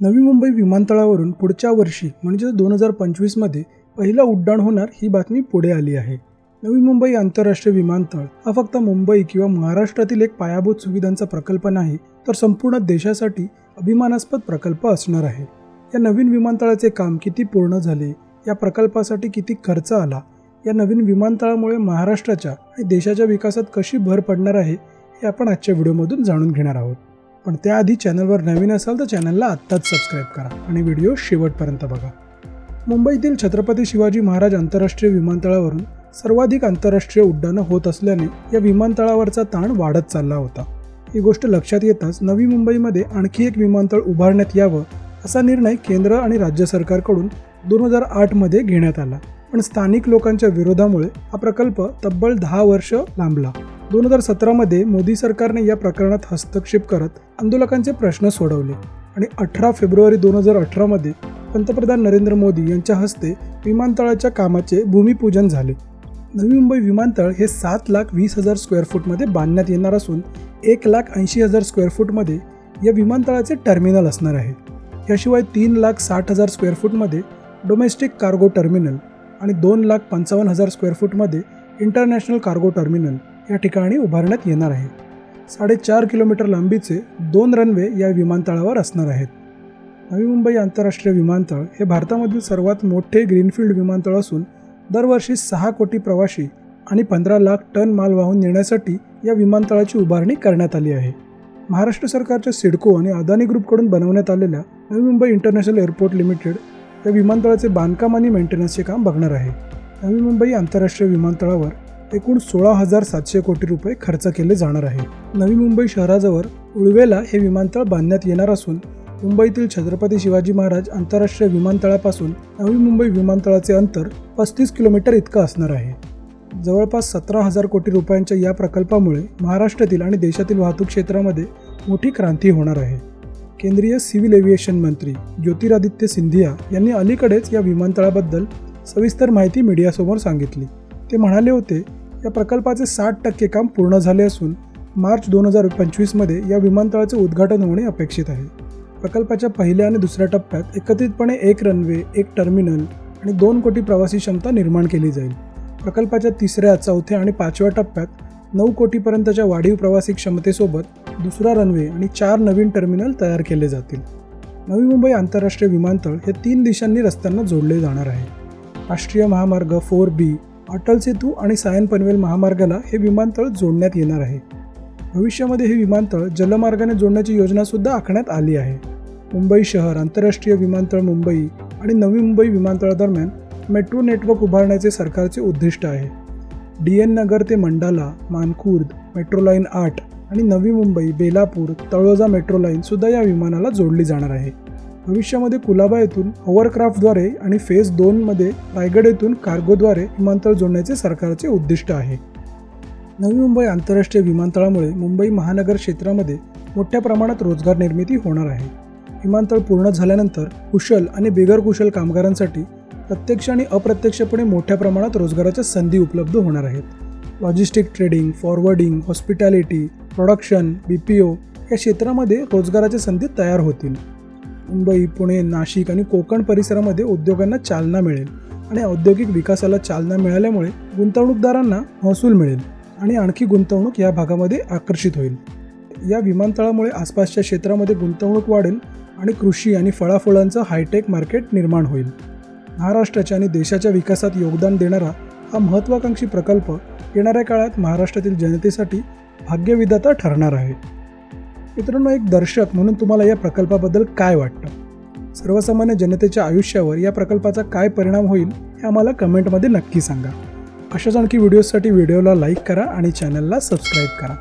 नवी मुंबई विमानतळावरून पुढच्या वर्षी म्हणजे दोन हजार पंचवीसमध्ये पहिलं उड्डाण होणार ही बातमी पुढे आली आहे. नवी मुंबई आंतरराष्ट्रीय विमानतळ हा फक्त मुंबई किंवा महाराष्ट्रातील एक पायाभूत सुविधांचा प्रकल्प नाही तर संपूर्ण देशासाठी अभिमानास्पद प्रकल्प असणार आहे. या नवीन विमानतळाचे काम किती पूर्ण झाले या प्रकल्पासाठी किती खर्च आला या नवीन विमानतळामुळे महाराष्ट्राच्या आणि देशाच्या विकासात कशी भर पडणार आहे हे आपण आजच्या व्हिडिओमधून जाणून घेणार आहोत. पण त्याआधी चॅनलवर नवीन असाल तर चॅनलला आत्ताच सबस्क्राईब करा आणि व्हिडिओ शेवटपर्यंत बघा. मुंबईतील छत्रपती शिवाजी महाराज आंतरराष्ट्रीय विमानतळावरून सर्वाधिक आंतरराष्ट्रीय उड्डाणं होत असल्याने या विमानतळावरचा ताण वाढत चालला होता. ही गोष्ट लक्षात येताच नवी मुंबईमध्ये आणखी एक विमानतळ उभारण्यात यावं असा निर्णय केंद्र आणि राज्य सरकारकडून दोन हजार आठमध्ये घेण्यात आला. पण स्थानिक लोकांच्या विरोधामुळे हा प्रकल्प तब्बल दहा वर्ष लांबला. दोन हजार सतरामध्ये मोदी सरकारने या प्रकरणात हस्तक्षेप करत आंदोलकांचे प्रश्न सोडवले. आणि अठरा फेब्रुवारी दोन हजार अठरामध्ये पंतप्रधान नरेंद्र मोदी यांच्या हस्ते विमानतळाच्या कामाचे भूमिपूजन झाले. नवी मुंबई विमानतळ हे सात लाख वीस हजार स्क्वेअर फूटमध्ये बांधण्यात येणार असून एक लाख ऐंशी हजार स्क्वेअर फूटमध्ये या विमानतळाचे टर्मिनल असणार आहे. याशिवाय तीन लाख साठ हजार स्क्वेअर फूटमध्ये डोमेस्टिक कार्गो टर्मिनल आणि दोन लाख पंचावन्न हजार स्क्वेअर फूटमध्ये इंटरनॅशनल कार्गो टर्मिनल या ठिकाणी उभारण्यात येणार आहे. साडेचार किलोमीटर लांबीचे दोन रनवे या विमानतळावर असणार आहेत. नवी मुंबई आंतरराष्ट्रीय विमानतळ हे भारतामधील सर्वात मोठे ग्रीनफील्ड विमानतळ असून दरवर्षी सहा कोटी प्रवाशी आणि पंधरा लाख टन माल वाहून नेण्यासाठी या विमानतळाची उभारणी करण्यात आली आहे. महाराष्ट्र सरकारच्या सिडको आणि अदानी ग्रुपकडून बनवण्यात आलेल्या Navi Mumbai international airport limited या विमानतळाचे बांधकाम आणि मेंटेनन्सचे काम बघणार आहे. नवी मुंबई आंतरराष्ट्रीय विमानतळावर एकूण सोळा हजार सातशे कोटी रुपये खर्च केले जाणार आहे. नवी मुंबई शहराजवळ उळवेला हे विमानतळ बांधण्यात येणार असून मुंबईतील छत्रपती शिवाजी महाराज आंतरराष्ट्रीय विमानतळापासून नवी मुंबई विमानतळाचे अंतर पस्तीस किलोमीटर इतकं असणार आहे. जवळपास सतरा हजार कोटी रुपयांच्या या प्रकल्पामुळे महाराष्ट्रातील आणि देशातील वाहतूक क्षेत्रामध्ये मोठी क्रांती होणार आहे. केंद्रीय सिव्हिल एव्हिएशन मंत्री ज्योतिरादित्य सिंधिया यांनी अलीकडेच या विमानतळाबद्दल सविस्तर माहिती मीडियासमोर सांगितली. ते म्हणाले होते या प्रकल्पाचे साठ टक्के काम पूर्ण झाले असून मार्च दोन हजार पंचवीसमध्ये या विमानतळाचे उद्घाटन होणे अपेक्षित आहे. प्रकल्पाच्या पहिल्या आणि दुसऱ्या टप्प्यात एकत्रितपणे एक रनवे एक टर्मिनल आणि दोन कोटी प्रवासी क्षमता निर्माण केली जाईल. प्रकल्पाच्या तिसऱ्या चौथ्या आणि पाचव्या टप्प्यात नऊ कोटीपर्यंतच्या वाढीव प्रवासी क्षमतेसोबत दुसरा रनवे आणि चार नवीन टर्मिनल तयार केले जातील. नवी मुंबई आंतरराष्ट्रीय विमानतळ हे तीन दिशांनी रस्त्यांना जोडले जाणार आहे. राष्ट्रीय महामार्ग फोर बी अटल सेतू आणि सायन पनवेल महामार्गाला हे विमानतळ जोडण्यात येणार आहे. भविष्यामध्ये हे विमानतळ जलमार्गाने जोडण्याची योजनासुद्धा आखण्यात आली आहे. मुंबई शहर आंतरराष्ट्रीय विमानतळ मुंबई आणि नवी मुंबई विमानतळादरम्यान मेट्रो नेटवर्क उभारण्याचे सरकारचे उद्दिष्ट आहे. डी एन नगर ते मंडाला मानखुर्द मेट्रो लाईन आठ आणि नवी मुंबई बेलापूर तळोजा मेट्रो लाईनसुद्धा या विमानाला जोडली जाणार आहे. भविष्यामध्ये कुलाबा येथून होवरक्राफ्टद्वारे आणि फेज दोनमध्ये रायगड येथून कार्गोद्वारे विमानतळ जोडण्याचे सरकारचे उद्दिष्ट आहे. नवी मुंबई आंतरराष्ट्रीय विमानतळामुळे मुंबई महानगर क्षेत्रामध्ये मोठ्या प्रमाणात रोजगार निर्मिती होणार आहे. विमानतळ पूर्ण झाल्यानंतर कुशल आणि बिगरकुशल कामगारांसाठी प्रत्यक्ष आणि अप्रत्यक्षपणे मोठ्या प्रमाणात रोजगाराच्या संधी उपलब्ध होणार आहेत. Logistic trading forwarding hospitality production B P O या क्षेत्रामध्ये रोजगाराच्या संधी तयार होतील. मुंबई पुणे नाशिक आणि कोकण परिसरामध्ये उद्योगांना चालना मिळेल आणि औद्योगिक विकासाला चालना मिळाल्यामुळे गुंतवणूकदारांना महसूल मिळेल आणि आणखी गुंतवणूक या भागामध्ये आकर्षित होईल. या विमानतळामुळे आसपासच्या क्षेत्रामध्ये गुंतवणूक वाढेल आणि कृषी आणि फळाफळांचं हायटेक मार्केट निर्माण होईल. महाराष्ट्राच्या आणि देशाच्या विकासात योगदान देणारा हा महत्त्वाकांक्षी प्रकल्प येणाऱ्या काळात महाराष्ट्रातील जनतेसाठी भाग्यविधाता ठरणार आहे. मित्रांनो एक दर्शक म्हणून तुम्हाला या प्रकल्पाबद्दल काय वाटतं? सर्वसामान्य जनतेच्या आयुष्यावर या प्रकल्पाचा काय परिणाम होईल हे आम्हाला कमेंटमध्ये नक्की सांगा. अशाच आणखी व्हिडिओसाठी व्हिडिओला लाईक करा आणि चॅनलला सबस्क्राईब करा.